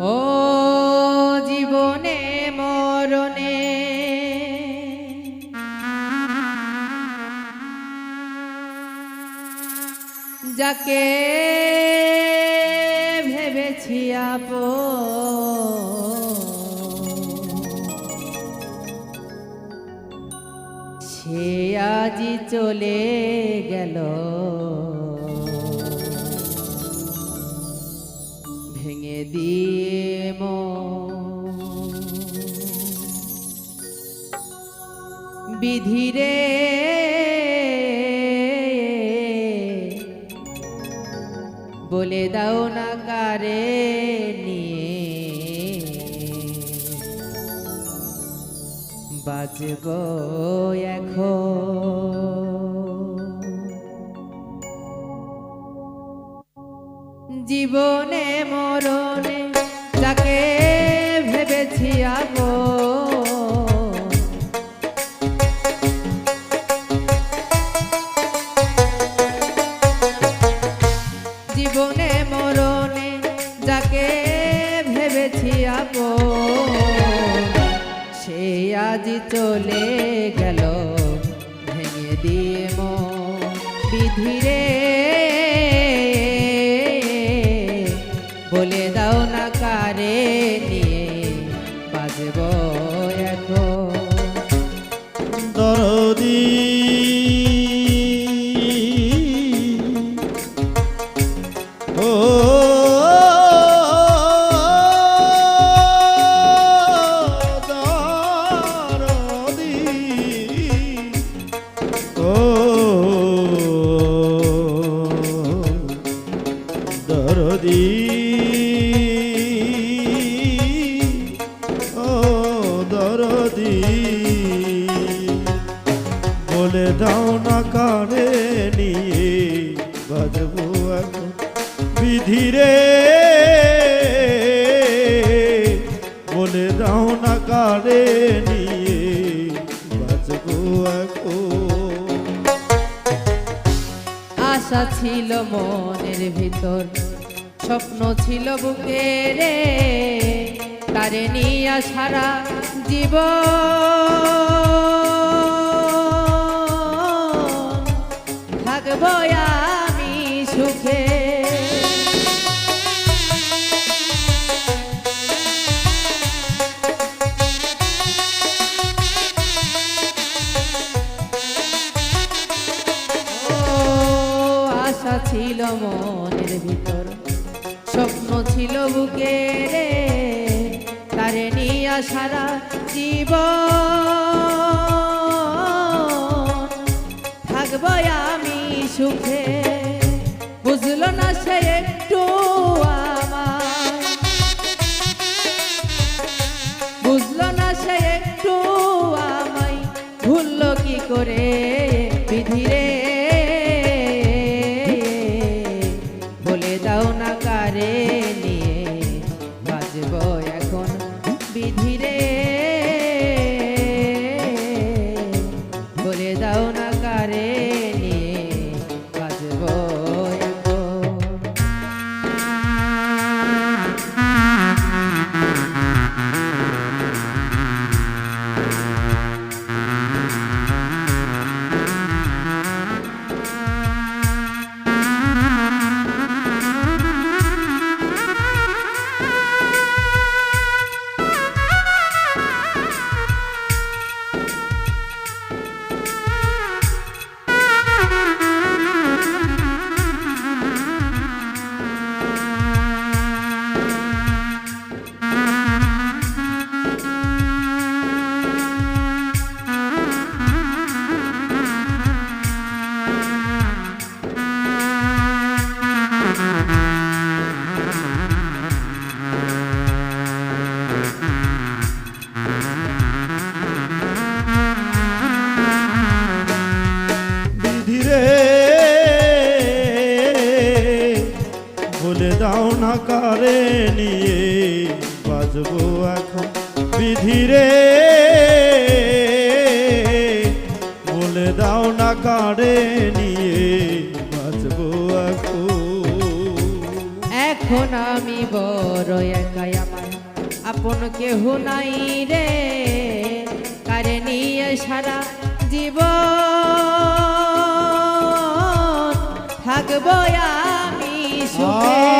ও জীবনে মরণে। যাকে ভেবেছি আপো সে আজি চলে গেল। বিধিরে বলে দাও না কারে নিয়ে। বাজব এখন। জীবনে মরণে মন বিধিরে বলে দাও না কারে নিয়ে বাজব এখন। দরদি বলে দাও না কানে নিয়ে বাজবো বিধিরে বলে দাও না কানে নিয়ে বাজবো আশা ছিল মনের ভিতর, স্বপ্ন ছিল বুকে রে। তারে নিয়ে সারা জীব থাকব আমি সুখে। আশা ছিল মনের ভিতর স্বপ্ন ছিল বুকে। সারা জীব কারে নিয়ে বাজবো এখন বিধিরে। বলে দাও না কারে নিয়ে বাজবো এখন। এখন আমি বড় একাই আমার। আপন কেহ নাই রে কারে নিয়ে সারা জীবন থাকব আমি সুখে।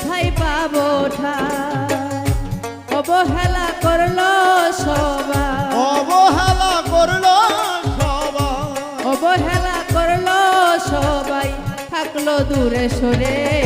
কোথায় পাবো ঠাই? অবহেলা করল সবাই। অবহেলা করল সবাই। অবহেলা করল সবাই। থাকল দূরে সরে।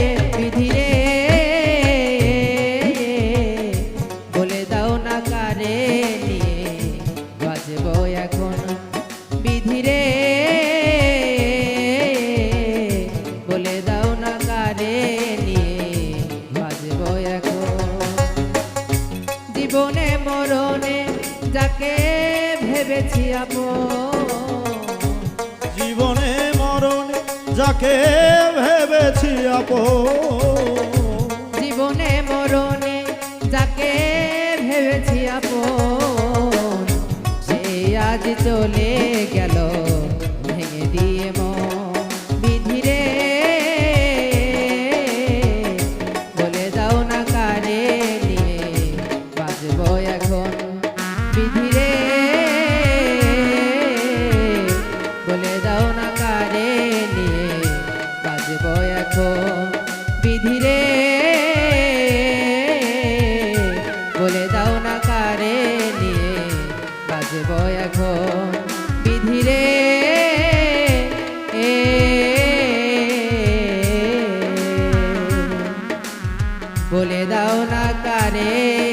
জীবনে মরণে যাকে ভেবেছি আপ জীবনে মরণে যাকে ভেবেছি আপ জীবনে মরণে যাকে ভেবেছি আপন। সে আজ চলে গেল বলে দাও না কারে।